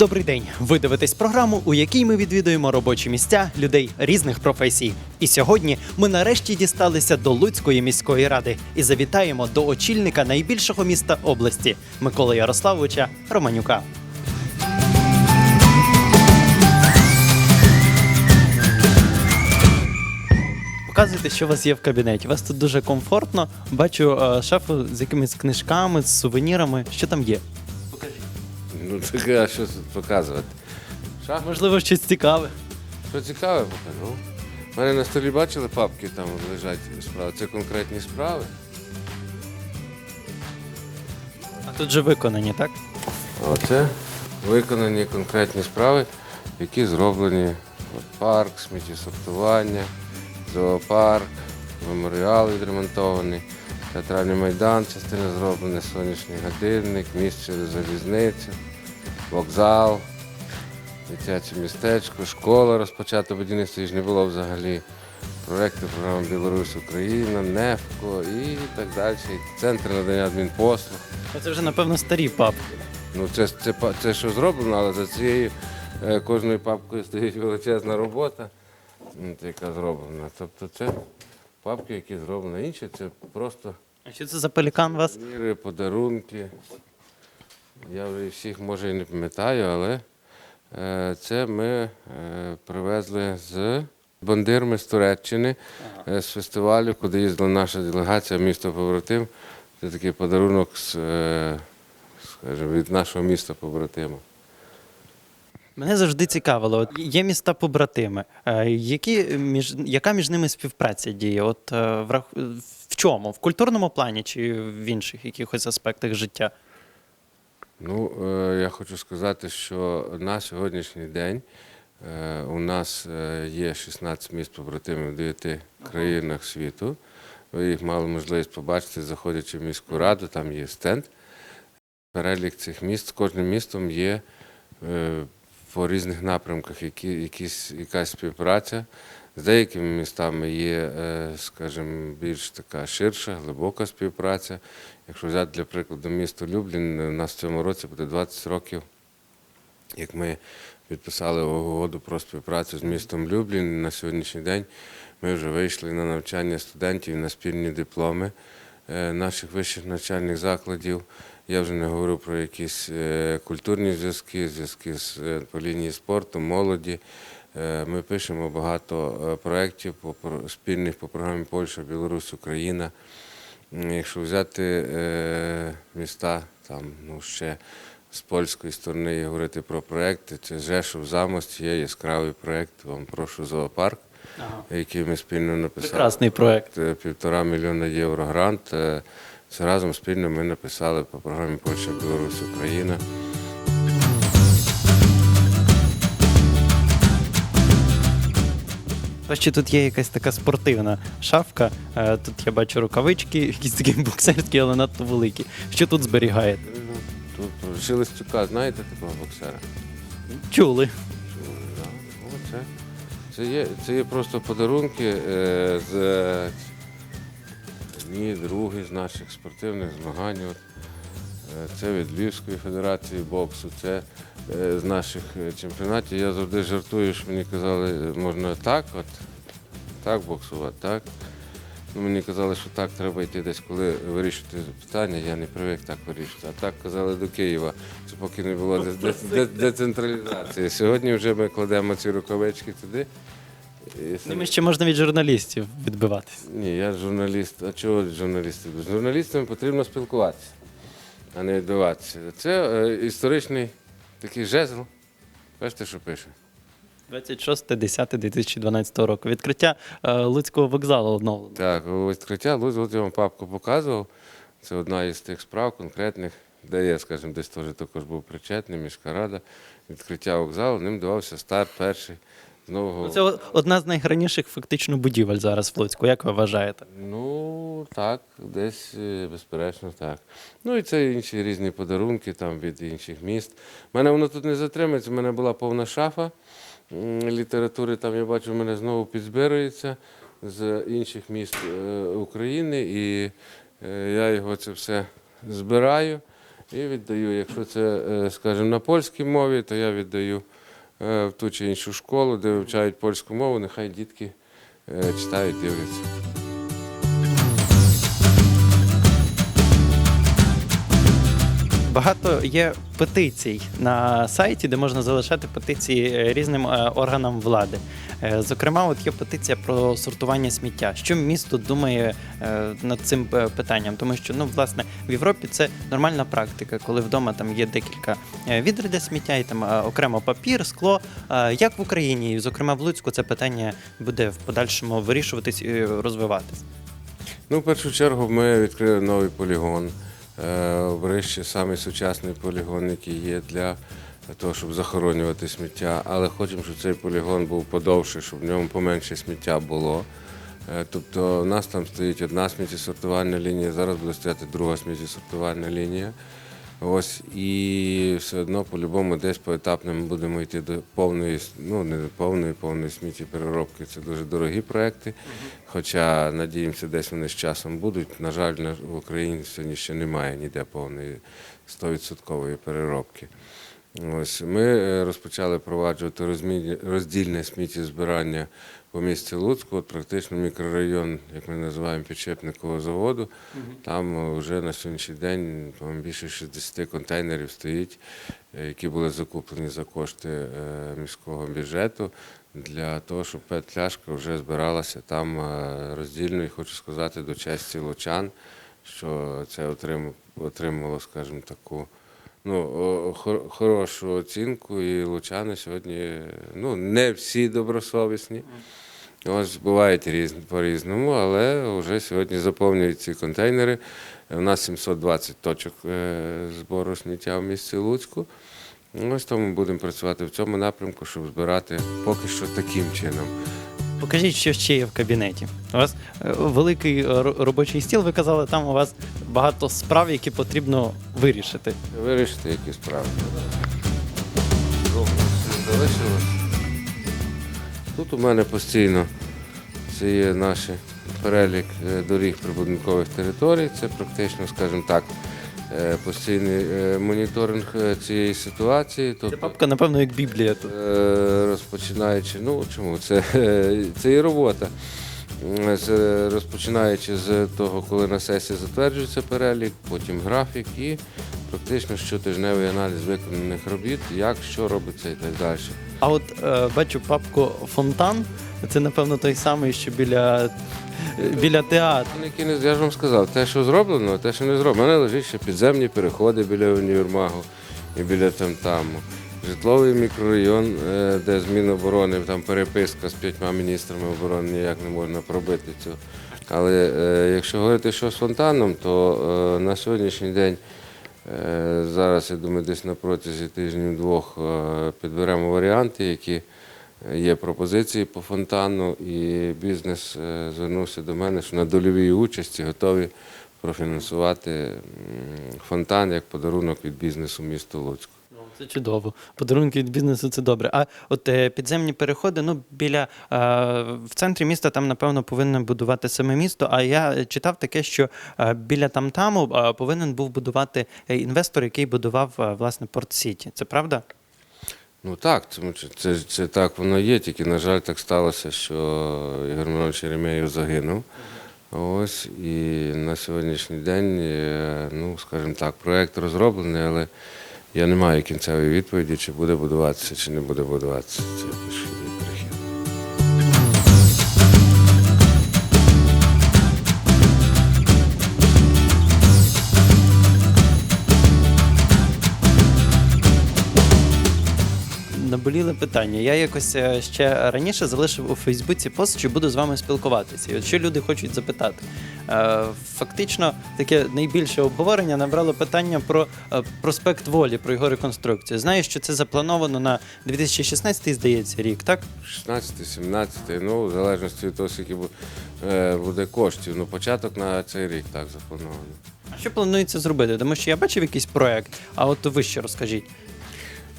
Добрий день. Ви дивитесь програму, у якій ми відвідуємо робочі місця людей різних професій. І сьогодні ми нарешті дісталися до Луцької міської ради і завітаємо до очільника найбільшого міста області Миколи Ярославовича Романюка. Показуйте, що у вас є в кабінеті. У вас тут дуже комфортно. Бачу е, шафу з якимись книжками, з сувенірами. Що там є? Ну так а що тут показувати? Шах, Можливо, щось цікаве. що цікаве покажу. У мене на столі бачили папки, там лежать справи. Це конкретні справи. А тут же виконані, так? А Оце виконані конкретні справи, які зроблені. От парк, сміттєсортування, зоопарк, меморіал відремонтований, театральний майдан, частина зроблена, сонячний годинник, через залізницю, вокзал, дитяче містечко, школа розпочата будівництво, ж не було взагалі. Проекти програми Білорусь Україна, НЕФКО і так далі. Центр надання адмінпослуг. Оце вже, напевно, старі папки. Ну, це, це, па- це що зроблено, але за цією е, кожною папкою стоїть величезна робота, яка зроблена. Тобто це папки, які зроблені. Інші це просто А що це за пелікан у вас? міри, подарунки. Я вже всіх може і не пам'ятаю, але е, це ми е, привезли з бандирми з Туреччини, е, з фестивалю, куди їздила наша делегація, місто побратим. Це такий подарунок з, скажімо, від нашого міста побратима. Мене завжди цікавило. От є міста побратими. Які між яка між ними співпраця діє? От в, в чому? В культурному плані чи в інших якихось аспектах життя? Ну, е, я хочу сказати, що на сьогоднішній день е, у нас е, є 16 міст побратимів в 9 країнах світу. Ви їх мали можливість побачити, заходячи в міську раду, там є стенд. Перелік цих міст з кожним містом є по різних напрямках які, якісь, якась співпраця. З деякими містами є, е, скажімо, більш така ширша, глибока співпраця. Якщо взяти для прикладу місто Люблін, у нас в цьому році буде 20 років, як ми підписали угоду про співпрацю з містом Люблін. На сьогоднішній день ми вже вийшли на навчання студентів на спільні дипломи е, наших вищих навчальних закладів. Я вже не говорю про якісь е, культурні зв'язки, зв'язки е, по лінії спорту, молоді. Е, Ми пишемо багато е, проєктів спільних по програмі Польща, Білорусь, Україна. Якщо взяти е, міста, там ну ще з польської сторони і говорити про проекти, це Жешов, Замость, є яскравий проєкт, вам прошу зоопарк, який ми спільно написали. Прекрасний проект. Е, Півтора мільйона євро грант. Це разом спільно ми написали по програмі Польща, Білорусь, Україна. Ще тут є якась така спортивна шафка. Е, Тут я бачу рукавички, якісь такі боксерські, але надто великі. Що тут зберігаєте? Тут Шелестюка, знаєте такого боксера? Чули. Да. О, Це, це, є, це є просто подарунки е, з е, однієї з наших спортивних змагань. От, е, це від Львівської федерації боксу, це з наших е, чемпіонатів. Я завжди жартую, що мені казали, можна так, от, так боксувати, так. Ну, мені казали, що так треба йти десь, коли вирішувати питання, я не привик так вирішувати. А так казали до Києва, це поки не було де- де- де- децентралізації. Сьогодні вже ми кладемо ці рукавички туди. Ними ще можна від журналістів відбиватися. Ні, я журналіст. А чого журналісти? З журналістами потрібно спілкуватися, а не відбиватися. Це е, історичний такий жезл. Бачите, що пише? 26.10.2012 року. Відкриття е, Луцького вокзалу оновлено. Так, відкриття Луз от я вам папку показував. Це одна із тих справ конкретних, де я, скажімо, десь теж також був причетний, міська рада. Відкриття вокзалу, ним давався старт перший з нового. Це одна з найграніших фактично будівель зараз в Луцьку. Як ви вважаєте? Ну, так, десь, е, безперечно, так. Ну і це інші різні подарунки там від інших міст. У мене воно тут не затримається, у мене була повна шафа літератури, там я бачу, в мене знову підзбирується з інших міст е, України, і е, я його це все збираю. І віддаю, якщо це, скажімо, на польській мові, то я віддаю в ту чи іншу школу, де вивчають польську мову, нехай дітки читають, дивляться. Багато є петицій на сайті, де можна залишати петиції е, різним е, органам влади. Е, Зокрема, от є петиція про сортування сміття. Що місто думає над цим питанням? Тому що ну власне в Європі це нормальна практика, коли вдома там є декілька відер для сміття, і там окремо папір, скло. Як в Україні, зокрема в Луцьку, це питання буде в подальшому вирішуватись і розвиватись. Ну, в першу чергу ми відкрили новий полігон. Е, В Брищі самий сучасний полігон, який є для того, щоб захоронювати сміття. Але хочемо, щоб цей полігон був подовше, щоб в ньому поменше сміття було. Е, Тобто у нас там стоїть одна сміттєсортувальна лінія, зараз буде стояти друга сміттєсортувальна лінія. Ось і все одно по-любому десь поетапно ми будемо йти до повної, ну не до повної, повної сміттєпереробки. Це дуже дорогі проекти. Хоча надіємося, десь вони з часом будуть. На жаль, в Україні сьогодні ще немає ніде повної 100% переробки. Ось ми е, розпочали впроваджувати розмі- роздільне сміттєзбирання по місті Луцьку. От практично мікрорайон, як ми називаємо підшипникового заводу. Там е, вже на сьогоднішній день більше 60 контейнерів стоїть, е, які були закуплені за кошти міського бюджету для того, щоб петляшка вже збиралася там роздільно. І хочу сказати до честі лучан, що це отрим- отримало, скажімо, таку ну, хор- хорошу оцінку. І лучани сьогодні ну, не всі добросовісні. Ось бувають різні по-різному, але вже сьогодні заповнюють ці контейнери. У нас 720 точок е, збору сміття в місті Луцьку. Ось тому будемо працювати в цьому напрямку, щоб збирати поки що таким чином. Покажіть, що ще є в кабінеті. У вас е, великий е, робочий стіл, ви казали, там у вас багато справ, які потрібно вирішити. Вирішити які справи. Залишилось. Тут у мене постійно це є наш перелік е, доріг прибудинкових територій. Це практично, скажімо так, постійний е, моніторинг е, цієї ситуації. Це Тобто, папка, напевно, як Біблія тут. Е, розпочинаючи, ну чому? Це, е, це і робота. Розпочинаючи з того, коли на сесії затверджується перелік, потім графік і практично щотижневий аналіз виконаних робіт, як що робиться і так далі. А от е, бачу папку фонтан. Це, напевно, той самий, що біля, е, біля театру. Які я ж вам сказав, те, що зроблено, те, що не зроблено. У мене лежить ще підземні переходи біля універмагу і біля тамтаму. Житловий мікрорайон, е, де з Міноборони, там переписка з п'ятьма міністрами оборони ніяк не можна пробити цього. Але е, якщо говорити що з фонтаном, то е, на сьогоднішній день зараз, я думаю, десь на протязі тижнів-двох підберемо варіанти, які Є пропозиції по фонтану, і бізнес е, звернувся до мене, що на дольовій участі готові профінансувати фонтан як подарунок від бізнесу місту Луцьку. Ну, Це чудово. Подарунки від бізнесу це добре. А от е, підземні переходи, ну біля е, в центрі міста там, напевно, повинно будувати саме місто. А я читав таке, що біля тамтаму повинен був будувати інвестор, який будував власне Порт Сіті. Це правда? Ну так, тому що це, це так воно є, тільки, на жаль, так сталося, що Ігор Миронович Єремєєв загинув. Ось і на сьогоднішній день, е, ну, скажімо так, проєкт розроблений, але я не маю кінцевої відповіді, чи буде будуватися, чи не буде будуватися. Наболіле питання. Я якось е, ще раніше залишив у Фейсбуці пост, що буду з вами спілкуватися. І от що люди хочуть запитати. Е, Фактично, таке найбільше обговорення набрало питання про е, проспект Волі, про його реконструкцію. Знаю, що це заплановано на 2016, здається, рік, так? 16, 17, ну, в залежності від того, скільки буде коштів. Ну, початок на цей рік так заплановано. А що планується зробити? Тому що я бачив якийсь проект, а от ви ще розкажіть.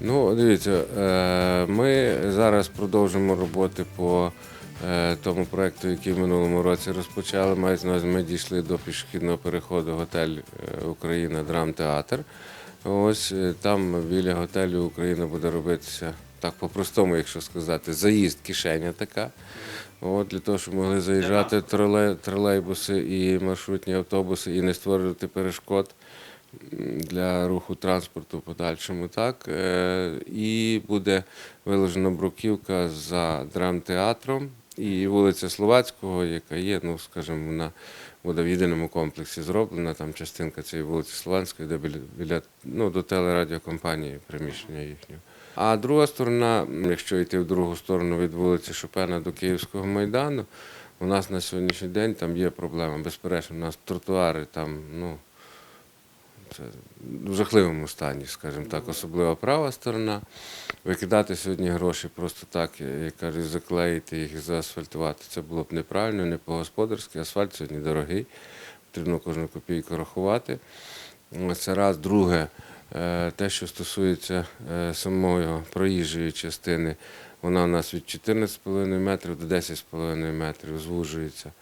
Ну, дивіться, е, ми зараз продовжимо роботи по е, тому проекту, який в минулому році розпочали. На ми дійшли до пішохідного переходу готель е, Україна Драмтеатр. Ось там біля готелю Україна буде робитися так по-простому, якщо сказати, заїзд, кишеня така. От, для того, щоб могли заїжджати тролей, тролейбуси і маршрутні автобуси і не створювати перешкод для руху транспорту в подальшому. Так. Е, І буде виложена бруківка за драмтеатром і вулиця Словацького, яка є, ну, скажімо, вона буде в єдиному комплексі зроблена. Там частинка цієї вулиці Словацької, де біля, біля ну, до телерадіокомпанії приміщення їхнього. А друга сторона, якщо йти в другу сторону від вулиці Шопена до Київського майдану, у нас на сьогоднішній день там є проблема. Безперечно, у нас тротуари там, ну, це в жахливому стані, скажімо так, особливо права сторона. Викидати сьогодні гроші просто так, як кажуть, заклеїти їх і заасфальтувати. Це було б неправильно, не по-господарськи. Асфальт сьогодні дорогий, потрібно кожну копійку рахувати. Це раз. Друге, е, те, що стосується е, самої проїжджої частини, вона у нас від 14,5 метрів до 10,5 метрів звужується.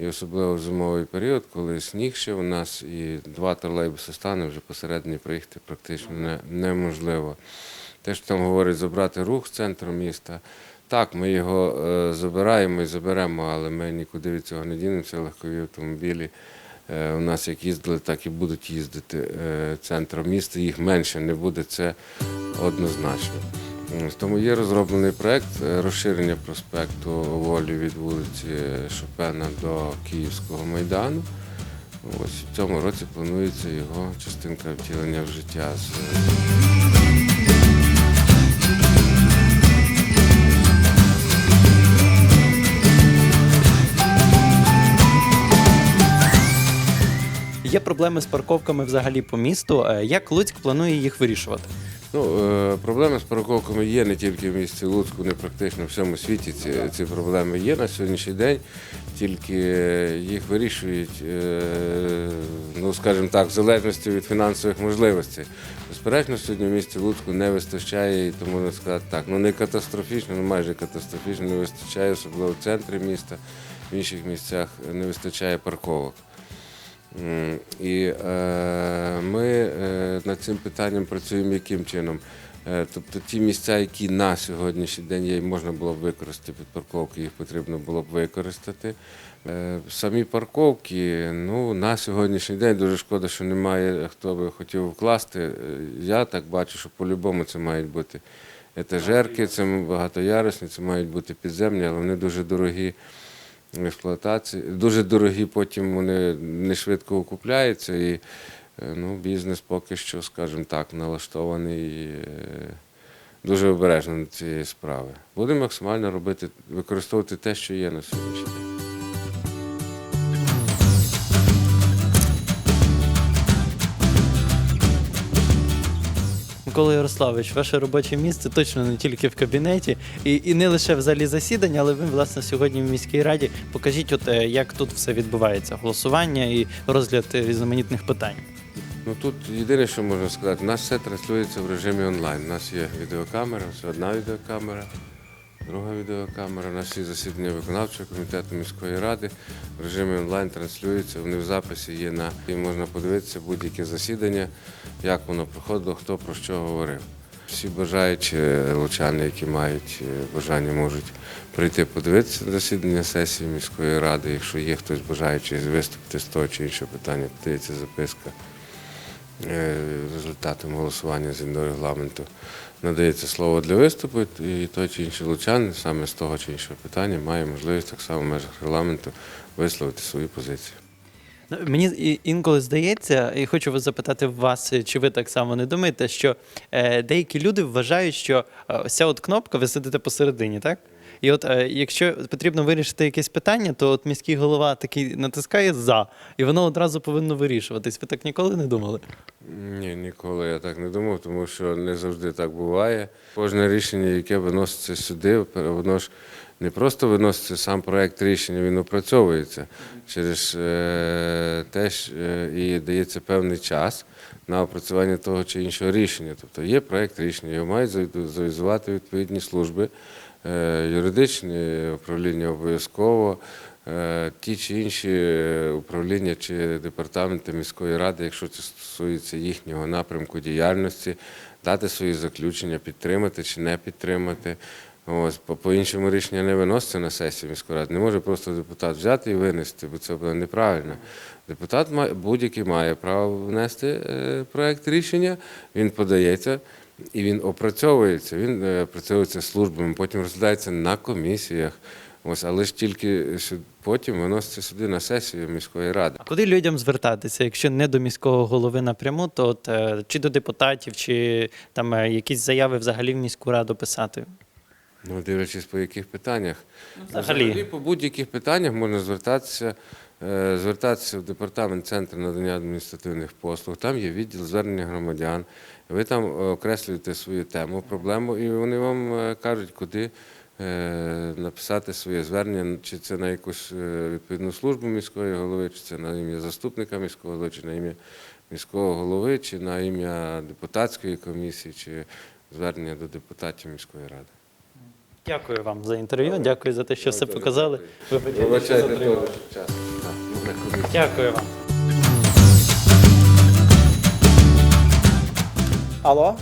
І особливо в зимовий період, коли сніг ще у нас і два тролейбуси стане, вже посередині проїхати практично не- неможливо. Те, що там говорять, забрати рух з центру міста. Так, ми його е, забираємо і заберемо, але ми нікуди від цього не дінемося. Легкові автомобілі е, у нас як їздили, так і будуть їздити е, центром міста. Їх менше не буде, це однозначно. Тому є розроблений проект е, розширення проспекту Волі від вулиці Шопена до Київського майдану. Ось в цьому році планується його частинка втілення в життя. Є проблеми з парковками взагалі по місту. Е, Як Луцьк планує їх вирішувати? Ну, е, проблеми з парковками є не тільки в місті Луцьку, не практично в всьому світі. Ці, ці проблеми є на сьогоднішній день, тільки їх вирішують, е, ну скажімо так, в залежності від фінансових можливостей. Безперечно, сьогодні в місті Луцьку не вистачає, і тому можна сказати так, ну не катастрофічно, ну майже катастрофічно не вистачає, особливо в центрі міста, в інших місцях не вистачає парковок. І е, ми е, над цим питанням працюємо яким чином? Е, тобто ті місця, які на сьогоднішній день є, можна було б використати під парковки, їх потрібно було б використати. Самі парковки, ну на сьогоднішній день дуже шкода, що немає хто би хотів вкласти. Я так бачу, що по-любому це мають бути етажерки, це багатоярусні, це мають бути підземні, але вони дуже дорогі експлуатації. Дуже дорогі, потім вони не швидко окупляються. І е, ну, бізнес поки що, скажімо так, налаштований е, дуже обережно на цієї справи. Будемо максимально робити, використовувати те, що є на сьогоднішній день. Микола Ярославович, ваше робоче місце точно не тільки в кабінеті, і, і не лише в залі засідань, але ви, власне, сьогодні в міській раді. Покажіть, от е, як тут все відбувається: голосування і розгляд різноманітних питань. Ну тут єдине, що можна сказати, у нас все транслюється в режимі онлайн. У нас є відеокамера, все одна відеокамера, друга відеокамера. Всі засідання виконавчого комітету міської ради в режимі онлайн транслюються. Вони в записі є на і можна подивитися будь-яке засідання, як воно проходило, хто про що говорив. Всі бажаючі лучани, які мають е, бажання, можуть прийти подивитися на засідання сесії міської ради. Якщо є хтось бажаючий виступити з того чи іншого питання, подається записка е, результатом голосування згідно регламенту надається слово для виступу, і той чи інший лучан саме з того чи іншого питання має можливість так само в межах регламенту висловити свою позицію. Ну, Мені інколи здається, і хочу вас запитати вас, чи ви так само не думаєте, що е, деякі люди вважають, що е, ось ця от кнопка, ви сидите посередині, так? І от е, якщо потрібно вирішити якесь питання, то от міський голова такий натискає за, і воно одразу повинно вирішуватись. Ви так ніколи не думали? Ні, ніколи я так не думав, тому що не завжди так буває. Кожне рішення, яке виноситься сюди, воно ж не просто виноситься сам проект рішення, він опрацьовується через е, те ж, е, і дається певний час на опрацювання того чи іншого рішення. Тобто є проект рішення, його мають завізувати відповідні служби, е, юридичні управління обов'язково. е, ті чи інші е, управління чи департаменти міської ради, якщо це стосується їхнього напрямку діяльності, дати свої заключення, підтримати чи не підтримати. По, іншому рішення не виноситься на сесію міської ради. Не може просто депутат взяти і винести, бо це буде неправильно. Депутат будь-який має право внести проект рішення, він подається і він опрацьовується. Він е, опрацьовується службами, потім розглядається на комісіях. Ось, але ж тільки потім виноситься сюди на сесію міської ради. А куди людям звертатися? Якщо не до міського голови напряму, то от, е, чи до депутатів, чи там е, якісь заяви взагалі в міську раду писати? Ну, дивлячись по яких питаннях. взагалі. по будь-яких питаннях можна звертатися, е, звертатися в департамент центру надання адміністративних послуг. Там є відділ звернення громадян. Ви там е, окреслюєте свою тему, проблему, і вони вам е, кажуть, куди е, написати своє звернення, чи це на якусь е, відповідну службу міської голови, чи це на ім'я заступника міського голови, чи на ім'я міського голови, чи на ім'я депутатської комісії, чи звернення до депутатів міської ради. Дякую вам за інтерв'ю. Дякую за те, що все показали. Вибачайте, що час. Дякую вам. Алло?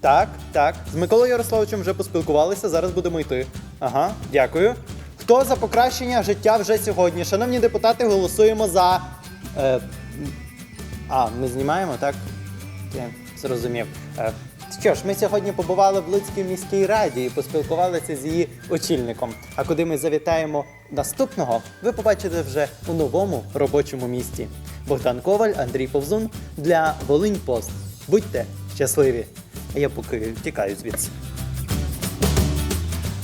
Так, так. З Миколою Ярославовичем вже поспілкувалися, зараз будемо йти. Ага, дякую. Хто за покращення життя вже сьогодні? Шановні депутати, голосуємо за. Е, а, ми знімаємо, так? Я зрозумів. Е, що ж, ми сьогодні побували в Луцькій міській раді і поспілкувалися з її очільником. А куди ми завітаємо наступного, ви побачите вже у новому робочому місті. Богдан Коваль, Андрій Повзун для Волинь Пост. Будьте щасливі! А я поки тікаю звідси.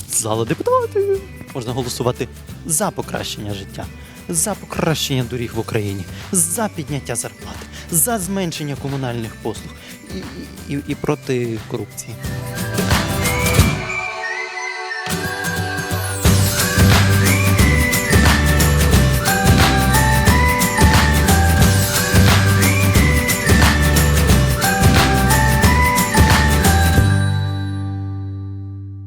Зала депутатів. Можна голосувати за покращення життя, за покращення доріг в Україні, за підняття зарплат, за зменшення комунальних послуг і, і, і проти корупції.